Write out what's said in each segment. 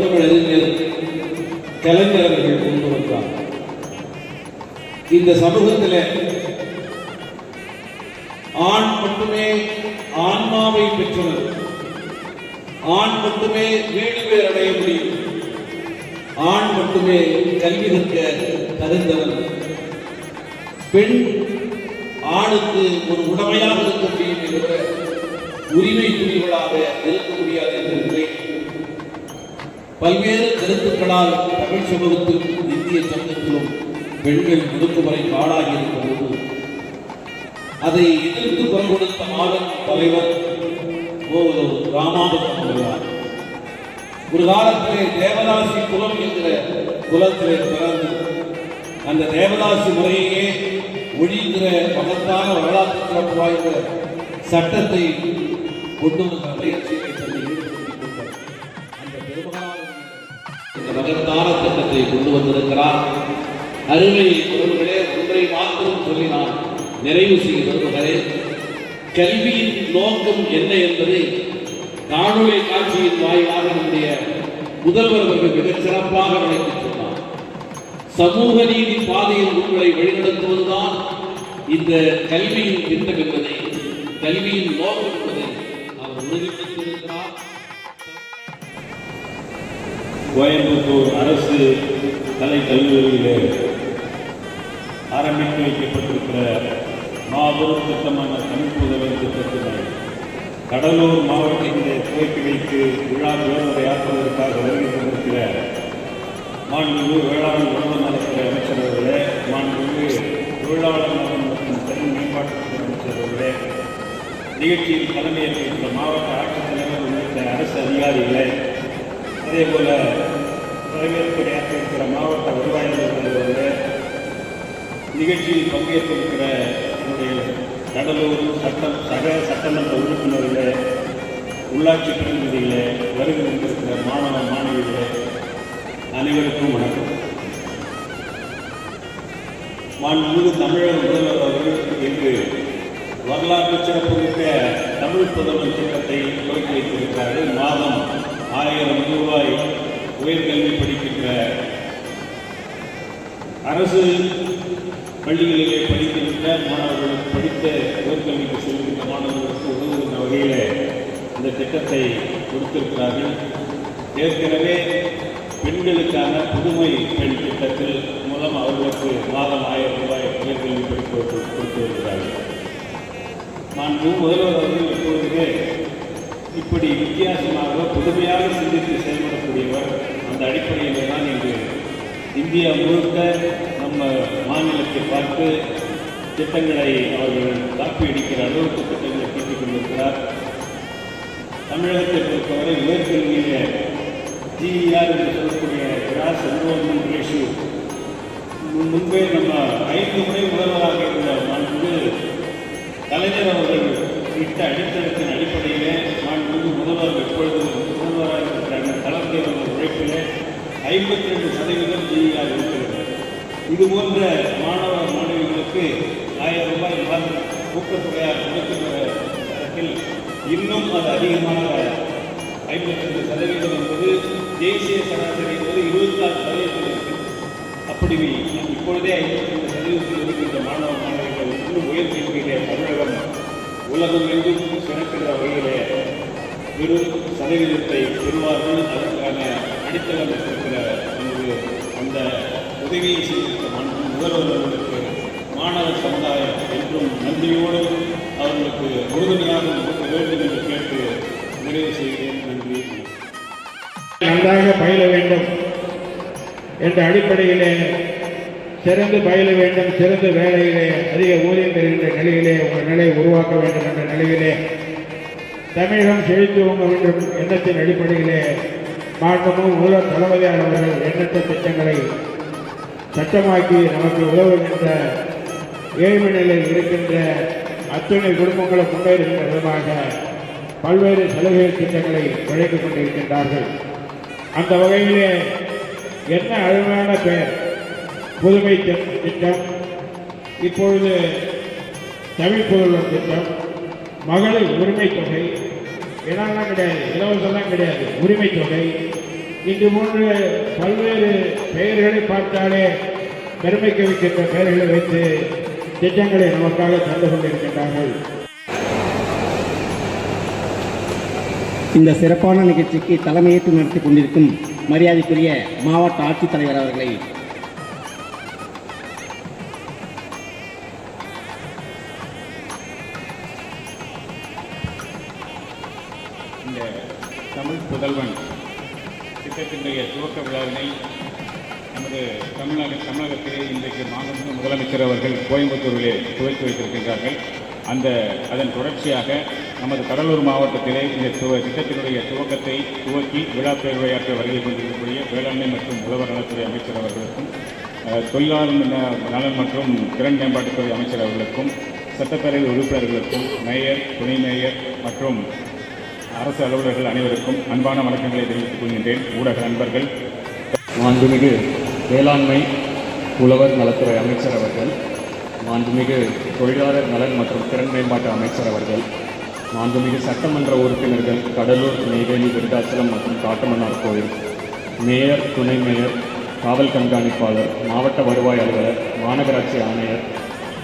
மறைந்த முத்தமிழ் அறிஞர் கலைஞர் அவர்கள் கொண்டு வந்தார்? இந்த சமூகத்தில் ஆண் மட்டுமே ஆன்மாவை பெற்றவர். ஆண் மட்டுமே வீடு பேர் அடைய முடியும். ஆண் மட்டுமே கல்வி கற்க தகுந்தவர். பெண் ஆணுக்கு ஒரு உடமையாக இருக்க முடியும் என்ற உரிமை புரிவுகளாக இருக்க முடியாது என்ற நிலை பல்வேறு கருத்துக்களால் தமிழ் சமூகத்திற்கும் இந்திய சமூகத்திலும் பெண்கள் ஒடுக்குமுறை பாடாகி இருக்கும்போது அதை எதிர்த்து குரல் கொடுத்த மாதம் தலைவர் ராமாபுரம் அவர்களார் ஒரு காலத்திலே தேவதாசி குலம் என்கிற குலத்திலே பிறந்து அந்த தேவதாசி முறையே ஒழிக்கிற மகத்தான வரலாற்று சிறப்பு வாய்ந்த சட்டத்தை கொண்டு வந்த முயற்சியை மகத்தான திட்டத்தை கொண்டு வந்திருக்கிறார். அருமை உறவுகளே ஒன்றை மாத்திரம் சொல்லி நான் நிறைவு செய்ய விரும்புகிறேன். கல்வியின் நோக்கம் என்ன என்பதை காணொலி காட்சியின் வாயிலாக நம்முடைய முதல்வர் அவர்கள் மிகச் சிறப்பாக விளக்கி சொன்னார். சமூக நீதி பாதையில் உங்களை வழிநடத்துவதுதான் இந்த கல்வியின் திட்டம் என்பதை கல்வியின் நோக்கம் என்பதை அவர் உறுதிப்படுத்தியிருக்கிறார். கோயம்புத்தூர் அரசு கலை கல்லூரியிலே ஆரம்பித்து வைக்கப்பட்டிருக்கிற மாபெரும் திட்டமான தமிழ் புதவர் திட்டத்தினை கடலூர் மாவட்டத்திலே துவக்கி வைத்து விழா விழாவுரையாற்றுவதற்காக வருகை தந்திருக்கிற மாண்புமிகு வேளாண் உணவு நலத்துறை அமைச்சர் அவர்களே மாண்புமிகு தொழிலாளர் நலன் மற்றும் திறன் மேம்பாட்டுத்துறை அமைச்சர் அவர்களே நிகழ்ச்சியில் தலைமையேற்கின்ற மாவட்ட ஆட்சித்தலைவர் உள்ளிட்ட அரசு அதிகாரிகளை இதே போல வரவேற்புரையாற்ற இருக்கிற மாவட்ட வருவாய் அலுவலர்களே நிகழ்ச்சியில் பங்கேற்றிருக்கிற என்னுடைய கடலூர் சட்டம் சக சட்டமன்ற உறுப்பினர்களே உள்ளாட்சி பிரதிநிதிகளே வருகை வந்திருக்கிற மாணவ மாணவிகளே அனைவருக்கும் வணக்கம். மாண்புமிகு தமிழக முதல்வர் அவர்கள் இன்று வரலாற்று சிறப்புமிக்க தமிழ் புதல்வன் திட்டத்தை துவக்கி வைத்திருக்கிறார்கள். மாதம் ஆயிரம் ரூபாய் உயர்கல்வி படிக்கின்ற அரசு பள்ளிகளிலே படிக்கின்ற மாணவர்களுக்கு படித்த உயர்கல்விக்கு செல்கின்ற மாணவர்களுக்கு உதவுகின்ற வகையில் இந்த திட்டத்தை கொடுத்திருக்கிறார்கள். ஏற்கனவே பெண்களுக்கான புதுமை பெண் திட்டத்தில் மூலம் அவர்களுக்கு மாதம் ஆயிரம் ரூபாய் உயர்கல்வி படிப்பு கொடுத்து வருகிறார்கள். நான் முதல்வர் அவர்கள் எப்பொழுதுமே இப்படி வித்தியாசமாக புதுமையாக சிந்தித்து செயல்படக்கூடியவர் அந்த அடிப்படையில் தான் இன்று இந்தியா முழுக்க நம்ம மாநிலத்தை பார்த்து திட்டங்களை அவர்கள் காப்பியடிக்கிற அளவுக்கு திட்டங்களை தீட்டிக் கொண்டிருக்கிறார். தமிழகத்தை பொறுத்தவரை உயர்கல்வியிலே ஜிஇஆர் என்று சொல்லக்கூடிய கிராஸ் என்ரோல்மெண்ட் ரேஷியோ முன்பே நம்ம ஐந்து முறை முதல்வராக இருந்த மாண்பு கலைஞர் அவர்கள் இட்ட அடித்தளத்தின் அடிப்படையிலே மாண்புமிகு முதல்வர் எப்பொழுது முதல்வராக இருக்கிறாங்க கலந்து வந்த உழைப்பிலே ஐம்பத்தி ரெண்டு சதவீதம் ஜிஇஆர் இருக்கிறது. இது போன்ற மாணவ மாணவிகளுக்கு ஆயிரம் ரூபாய் மாதம் ஊக்கத்தொகையாக கொடுக்கின்றத்தில் இன்னும் அது அதிகமாக ஐம்பத்தி ரெண்டு சதவீதம் என்பது தேசிய சராசரி என்பது இருபத்தாறு சதவீதம் இருக்குது அப்படி இப்பொழுதே ஐம்பத்தி ரெண்டு சதவீதத்தில் இருக்கின்ற மாணவ மாணவிகள் இன்னும் உயர்கல்வியிலே தமிழகம் உலகம் எங்கும் சிறக்கின்ற வகையிலே இரு சதவீதத்தை பெறுவார்கள் அதற்கான அடித்தளம் இருக்கிற நமது அந்த உதவியை செய்திருக்க முதல்வர்களுக்கு முதல்வர் மாணவர் சமுதாயம் என்றும் நன்றியோடு அவர்களுக்கு உறுதுணையாக கொடுக்க வேண்டும் என்று கேட்டு நிறைவு செய்கிறேன். நன்றி. நன்றாக பயில வேண்டும் என்ற அடிப்படையிலே சிறந்து பயில வேண்டும் சிறந்த வேலையிலே அதிக ஊதியம் பெறுகின்ற நிலையிலே உங்கள் நிலையை உருவாக்க வேண்டும் என்ற நிலையிலே தமிழகம் செழித்து வாங்க வேண்டும் எண்ணத்தின் அடிப்படையிலே மாற்றமும் முதல்வர் தளபதியார் அவர்கள் எண்ணற்ற திட்டங்களை சட்டமாக்கி நமக்கு உதவுகின்ற ஏழ்மை நிலையில் இருக்கின்ற அத்துணை குடும்பங்களும் முன்னேறுகின்ற விதமாக பல்வேறு சலுகை திட்டங்களை வழங்கிக் கொண்டிருக்கின்றார்கள். அந்த வகையிலே என்ன அருமையான பெயர்? புதுமை திட்டம். இப்பொழுது தமிழ் புதல்வர் திட்டம். மகளிர் உரிமை தொகை. இடம்லாம் கிடையாது. இலவசம்லாம் கிடையாது. உரிமை தொகை. இன்று போன்று பல்வேறு பெயர்களை பார்த்தாலே பெருமைக்கு வைக்கின்ற பெயர்களை வைத்து திட்டங்களை நமக்காக தந்து கொண்டிருக்கின்றார்கள். இந்த சிறப்பான நிகழ்ச்சிக்கு தலைமையேற்று நடத்தி கொண்டிருக்கும் மரியாதைக்குரிய மாவட்ட ஆட்சித்தலைவர் அவர்களை வைத்திருக்கின்றார்கள் அந்த அதன் தொடர்ச்சியாக நமது கடலூர் மாவட்டத்திலே இந்த துவ- திட்டத்தினுடைய துவக்கத்தை துவக்கி விழா பேருரையாற்ற வருகை கொண்டிருக்கக்கூடிய வேளாண்மை மற்றும் உழவர் நலத்துறை அமைச்சர் அவர்களுக்கும் தொழிலாளர் நலன் மற்றும் திறன் மேம்பாட்டுத்துறை அமைச்சர் அவர்களுக்கும் சட்டப்பேரவை உறுப்பினர்களுக்கும் மேயர் துணை மேயர் மற்றும் அரசு அலுவலர்கள் அனைவருக்கும் அன்பான வணக்கங்களை தெரிவித்துக் கொள்கின்றேன். ஊடக நண்பர்கள் மாண்புமிகு வேளாண்மை உழவர் நலத்துறை அமைச்சர் அவர்கள் மாண்புமிகு தொழிலாளர் நலன் மற்றும் திறன் மேம்பாட்டு அமைச்சர் அவர்கள் மாண்புமிகு சட்டமன்ற உறுப்பினர்கள் கடலூர் நெய்வேலி விருதாச்சலம் மற்றும் காட்டுமன்னார் கோயில் மேயர் துணை மேயர் காவல் கண்காணிப்பாளர் மாவட்ட வருவாய் அலுவலர் மாநகராட்சி ஆணையர்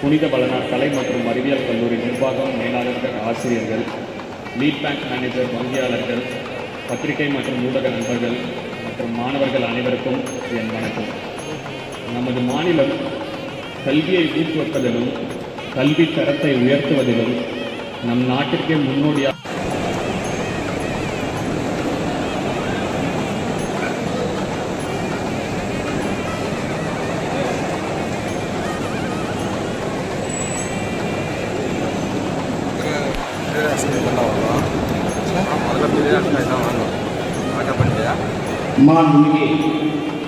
புனித பலனார் கலை மற்றும் அறிவியல் கல்லூரி நிர்வாகம் மேலாளர்கள் ஆசிரியர்கள் லீட் பேங்க் மேனேஜர் வங்கியாளர்கள் பத்திரிகை மற்றும் ஊடக நண்பர்கள் மற்றும் மாணவர்கள் அனைவருக்கும் என் வணக்கம். நமது மாநிலம் கல்வியை ஊக்குவிப்பதிலும் கல்வி தரத்தை உயர்த்துவதிலும் நம் நாட்டிற்கே முன்னோடியாக மாண்புமிகு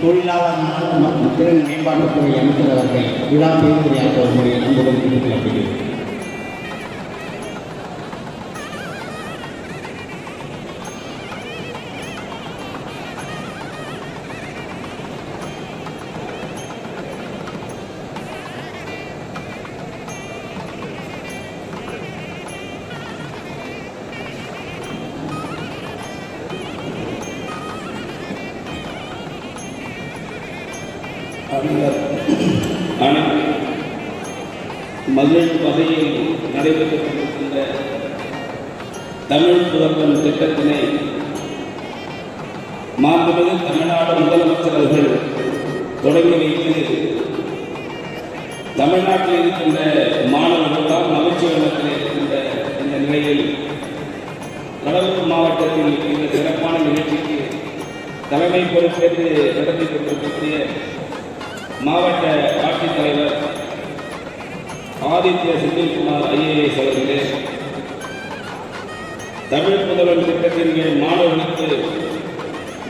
தொழிலாளர் மற்றும் திறன் மேம்பாட்டுத்துறை அமைச்சர் அவர்கள் விழா பேசுகிறார் ஒரு முறை அன்புடன் நடைபெற்றுக் கொண்டிருக்கின்ற தமிழ் புதல்வன் திட்டத்தினை மாண்புமிகு தமிழ்நாடு முதலமைச்சர் அவர்கள் தொடங்கி வைத்து தமிழ்நாட்டில் இருக்கின்ற மாணவர்கள் தான் மகிழ்ச்சி வெள்ளத்தில் இருக்கின்ற இந்த நிலையில் கடலூர் மாவட்டத்தில் இந்த சிறப்பான நிகழ்ச்சிக்கு தலைமை பொறுப்பேற்று நடத்தி கொண்டிருக்கக்கூடிய மாவட்ட ஆட்சித்தலைவர் ஆதித்ய செந்தில்குமார் ஐஏஎஸ் அவர்களே தமிழ் முதல்வர் திட்டத்தின் கீழ் மாணவர்களுக்கு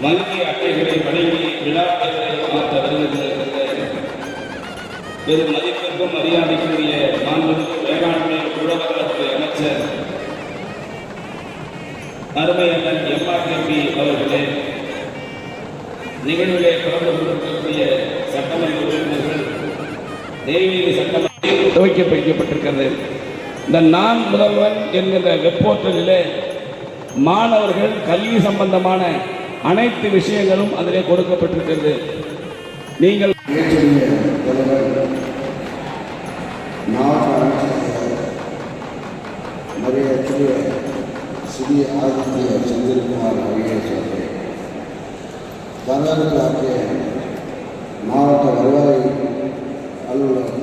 வங்கி அட்டைகளை வழங்கி விழாக்களை மாற்ற வருகின்ற பெரும் மதிப்பிற்கும் மரியாதைக்குரிய மாண்புமிகு வேளாண்மை உழவர்களுக்கு அமைச்சர் அருமையண்ணன் எம்ஆர்கேபி அவர்களே நிகழ்விலே கலந்து கொண்டிருக்கக்கூடிய சட்டமன்ற உறுப்பினர்கள் தெய்வீக சட்டமன்ற துவைக்க வைக்கப்பட்டிருக்கிறது. இந்த நான் முதல்வன் என்கிற வெப்போற்றலிலே மாணவர்கள் கல்வி சம்பந்தமான அனைத்து விஷயங்களும் அதிலே கொடுக்கப்பட்டிருக்கிறது. நீங்கள் நிகழ்ச்சியுடைய மரியாதைக்குரிய ஸ்ரீ ஆதித்ய சந்திரகுமார் ஐஏஎஸ் அவர்களே தங்களுக்கு ஆற்றிய மாவட்ட வருவாய் அலுவலர்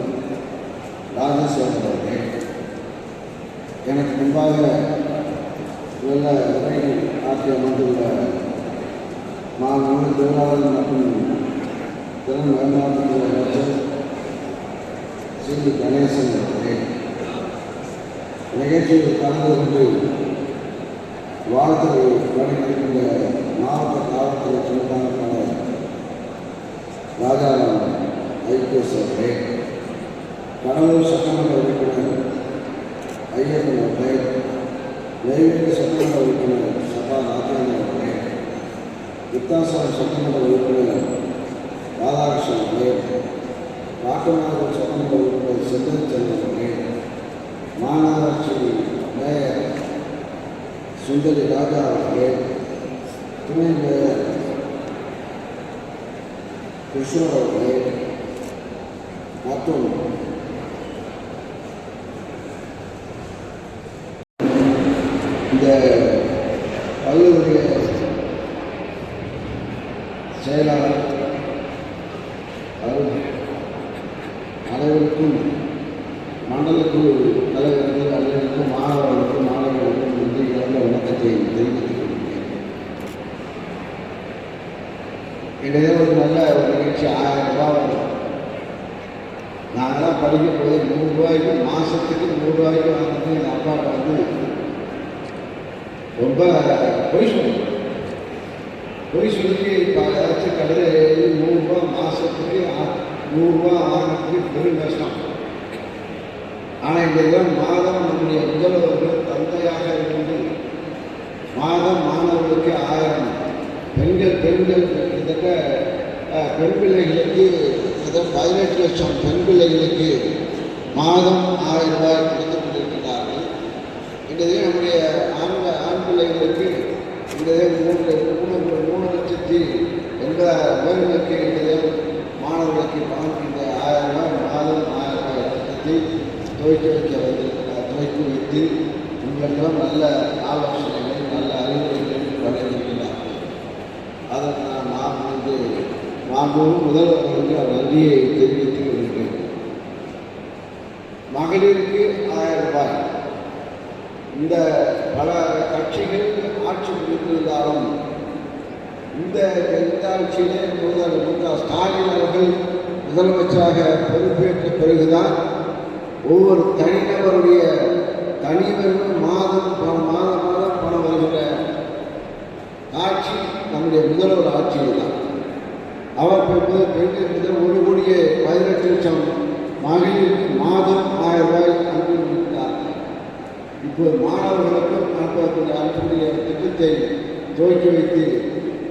ராஜசேகர் எனக்கு முன்பாக நல்ல உரைகள் ஆற்றிய வந்துள்ள மாணவர்கள் தொழிலாளர் மற்றும் திறன் மேம்பாட்டு ஸ்ரீ கணேசன் அவர்களே நிகழ்ச்சியில் கலந்து கொண்டு வாழ்த்துறை வழங்கியிருக்கின்ற மாவட்ட காவல்துறை துணைப்பாளர் ராஜாராம் ஐபிஎஸ் அவர்களே. கடலூர் சட்டமன்ற உறுப்பினர் ஐயப்பன் அவர்களே நெய்வேலி சட்டமன்ற உறுப்பினர் சபா ராஜேந்திரன் அவர்களே வித்தாசாரம் சட்டமன்ற உறுப்பினர் ராதாகிருஷ்ணன் அவர்களே காட்டுநாதர் சட்டமன்ற உறுப்பினர் செந்தில் செல்வன் அவர்களே மாநகராட்சி மேயர் சுந்தரி ராஜா அவர்களே துணை மேயர் கிருஷ்ணர் அவர்களே மற்றும் இந்த கல்லூரிய செயலாளர் அருண் அனைவருக்கும் மண்டல தலைவர்கள் அனைவருக்கும் மாணவர்களுக்கும் மாணவர்களுக்கும் வந்து கலந்த வணக்கத்தை தெரிவித்துக் கொள்கிறேன். இடையே ஒரு நல்ல ஒரு நிகழ்ச்சி ஆயிரம் ரூபாய் வரும். நாங்களாம் படிக்கும் போது நூறுரூவாய்க்கு மாதத்துக்கு நூறுரூவாய்க்கு வாங்கினது எங்கள் அப்பாட்ட வந்து ரொம்ப பொய் சொல்லுவோம் பொய் சொல்லி இப்போ ஏதாச்சும் கடையில் நூறுரூவா மாதத்துக்கு நூறுரூவா வாங்கினதுக்கு பெரும் நஷ்டம் ஆனால் இதெல்லாம் மாதம் நம்முடைய முதல்வர்கள் தந்தையாக இருந்து மாதம் மாணவர்களுக்கு ஆயிரம். பெண்கள் பெண்கள் கிட்டத்தட்ட பெண் பிள்ளைகளுக்கு கிட்டத்தட்ட பதினெட்டு லட்சம் பெண் பிள்ளைகளுக்கு மாதம் ஆயிரம் ரூபாய் கொடுத்து கொண்டிருக்கிறார்கள் இன்றைய நம்முடைய இன்றைய மூன்று மூணு மூணு லட்சத்தி எந்த பேர்களுக்கு இன்றைய மாணவர்களுக்கு பணக்கின்ற ஆயிரம் ரூபாய் மாதம் ஆயிரம் ரூபாய் திட்டத்தை துவைக்க வைக்க வந்திருக்கிறார் துவைக்கு வைத்து உங்களிடம் நல்ல ஆலோசனைகள் நல்ல அறிவுரைகள் வழங்கியிருக்கிறார். அதற்கு நான் நாம் வந்து மாண்பும் முதல்வர்களுக்கு நன்றியை தெரிவித்து கொள்கிறேன் மகளிருக்கு ஆயிரம் ரூபாய். இந்த பல கட்சிகள் இருந்தாலும் இந்த இந்த முதல்வர் முதல் மு க ஸ்டாலின் அவர்கள் முதலமைச்சராக பொறுப்பேற்ற பிறகுதான் ஒவ்வொரு தனிநபருடைய தனிவரும் மாதம் பல மாதம் மாதம் பணம் வருகிற ஆட்சி நம்முடைய முதல்வர் ஆட்சியில் தான் அவர் பெண்கள் பெண்கள் முதல் ஒரு கோடியே பதினெட்டு லட்சம் மகளிருக்கு மாதம் ஆயிரம் ரூபாய் அனுப்பியிருக்கிறார்கள் இப்போது மாணவர்களுக்கும் அனுப்பக்கூடிய அனுப்பக்கூடிய திட்டத்தை துவக்கி வைத்து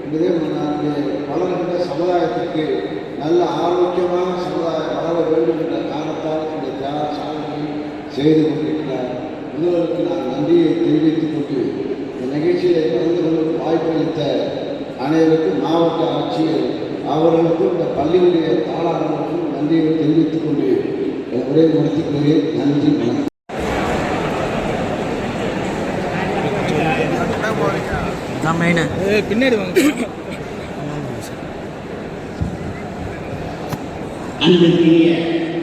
என்பதே நம்முடைய வளர்கின்ற சமுதாயத்திற்கு நல்ல ஆரோக்கியமான சமுதாயம் வளர வேண்டும் என்ற காரணத்தால் இந்த தியாக சாதனையை செய்து கொண்டிருக்கிறார். முதல்வருக்கு நான் நன்றியை தெரிவித்துக் கொண்டு இந்த நிகழ்ச்சியை கலந்து கொள்ள வாய்ப்பளித்த அனைவருக்கும் மாவட்ட ஆட்சியர் அவர்களுக்கும் இந்த பள்ளியுடைய தாளாளர்களுக்கும் நன்றியை தெரிவித்துக் கொண்டு என் உரையை கொள்கிறேன். நன்றி வணக்கம். அன்பிற்குரிய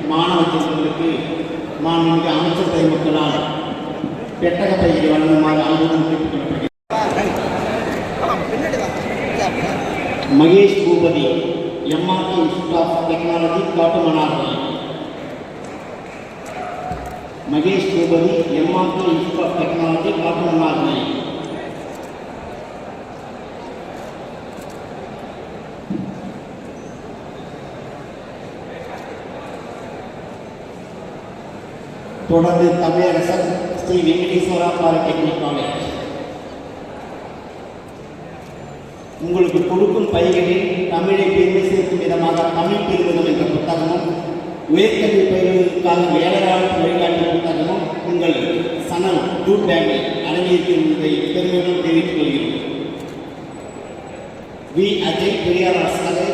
மாணவ செல்வங்களுக்கு மாண்புமிகு அமைச்சர் பெருமக்களால் மக்களால் பெட்டக பயிரை வழங்குமாறு அன்புடன் கேட்டுக்கொள்ளப்படுகிறது Mahesh Bhupathi MRT institute of technology Kattumannarmalai Mahesh Bhupathi MRT institute of technology Kattumannarmalai தொடர்ந்து தமிழரசர் ஸ்ரீ வெங்கடேஸ்வரா பாலிடெக்னிக் காலேஜ் உங்களுக்கு கொடுக்கும் பைகளில் தமிழை பெருமை சேர்க்கும் விதமாக தமிழ் பெறுவதும் என்ற புத்தகமும் உயர்கல்வி பயிர்களுக்காக வேலையாளர் வழிகாட்டு புத்தகமும் உங்கள் சனல் டூ பேங்கில் அடங்கியிருக்கின்றதை பெருமையுடன் தெரிவித்துக் கொள்கிறோம். V. Ajay Periyar Arasalai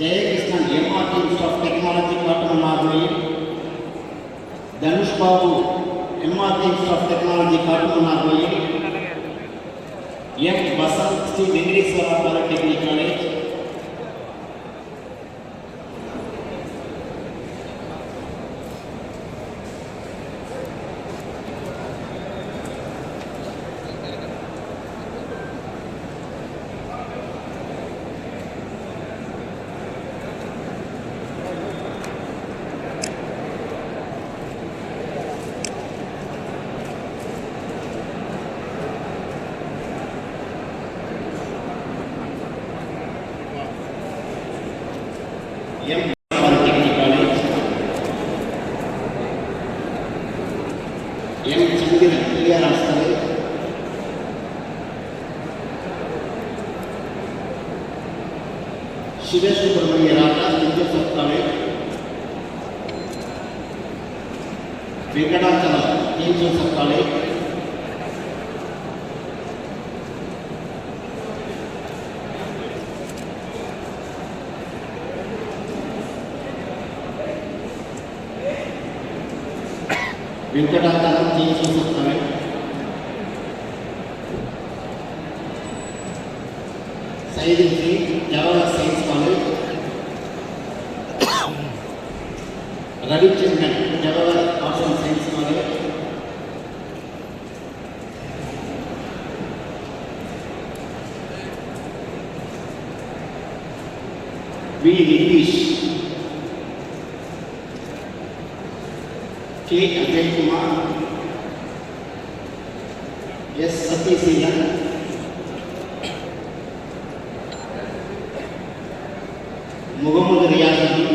Jayakrishnan MRT of technology காட்டுமன்னார்மலையில் Dhanush Babu MRT institute of technology காட்டுமன்னார்மலையில் M Vasanth Sri Venkateswara polytechnic शिवेश्वरमणि राजा विद्युत सत्तावे वेंकटाचल तीन सौ सत्तावे वेंकटा college Venkatachalam send Jawahar science college Ravichandran Jawahar arts and science college V K Ajaykumar S Mohammed ரியாசுddin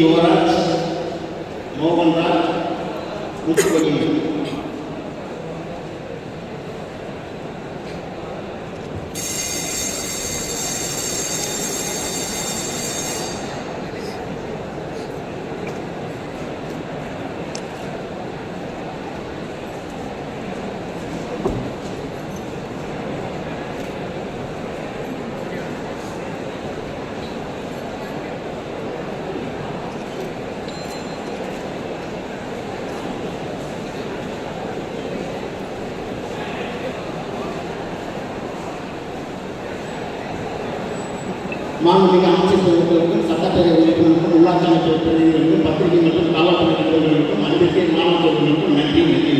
Yuvaraj Mohanraj முத்துவகிமன் மாண்புமிகு அமைச்சர் பெருமக்களுக்கும் சட்டப்பேரவை உறுப்பினருக்கும் உள்ளாட்சி அமைச்சர் பிரதிநிதிகளுக்கும் பத்திரிகை மற்றும் காவல்துறை நண்பர்களுக்கும் அன்பிற்கே மாணவர்களுக்கும் நன்றி நன்றி.